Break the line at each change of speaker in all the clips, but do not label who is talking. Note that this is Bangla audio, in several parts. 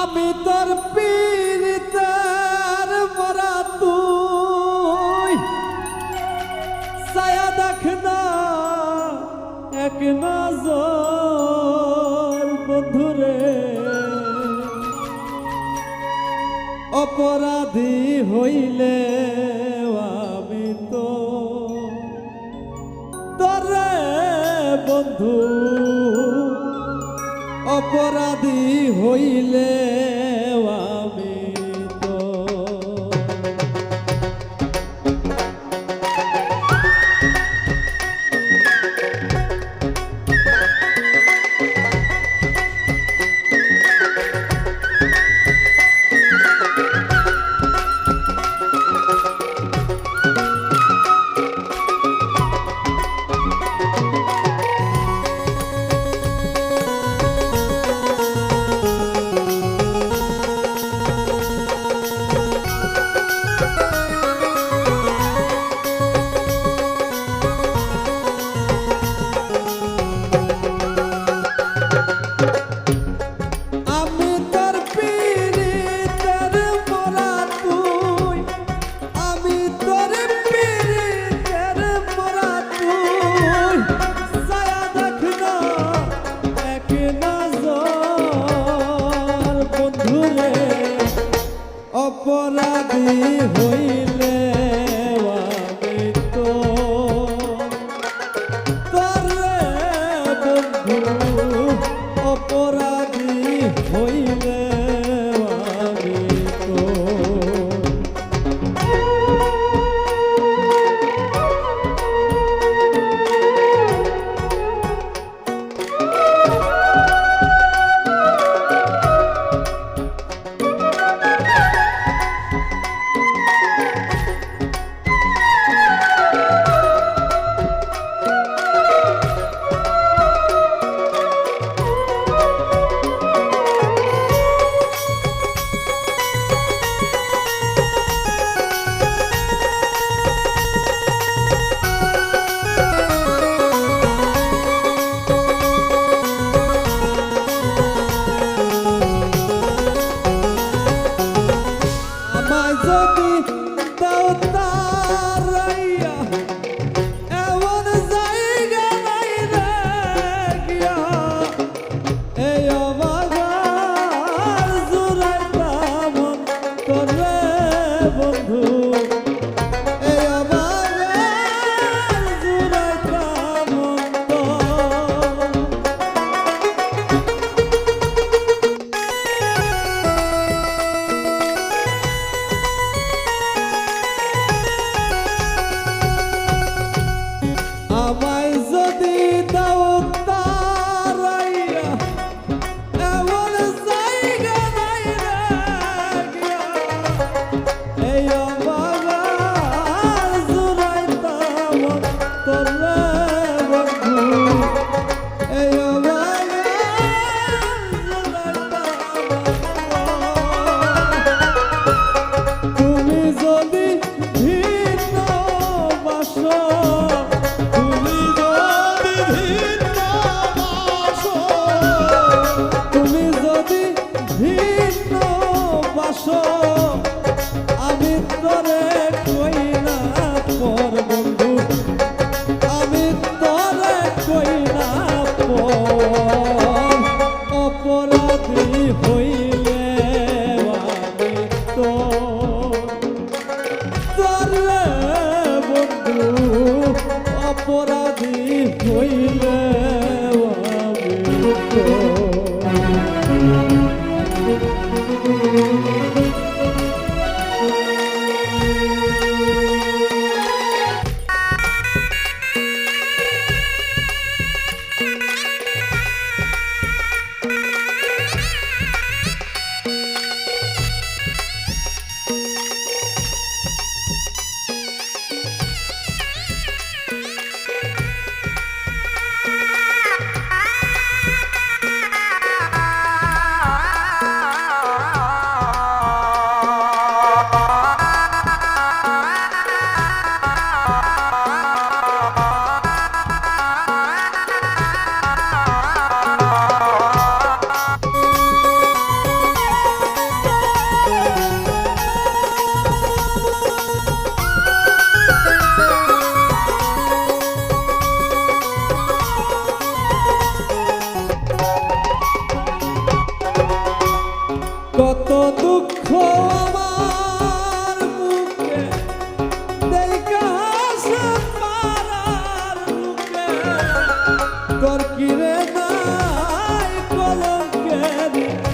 আমি তোর পীড়িতার মরা তুই। সায়া দেখ না, এক নজর বন্ধুরে অপরাধী হইলে আমি তো তরে বন্ধু। অপরাধী হইলে আমি অপরাধী হইল অপরাধী হই errado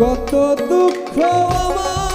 কত দুঃখ আমার।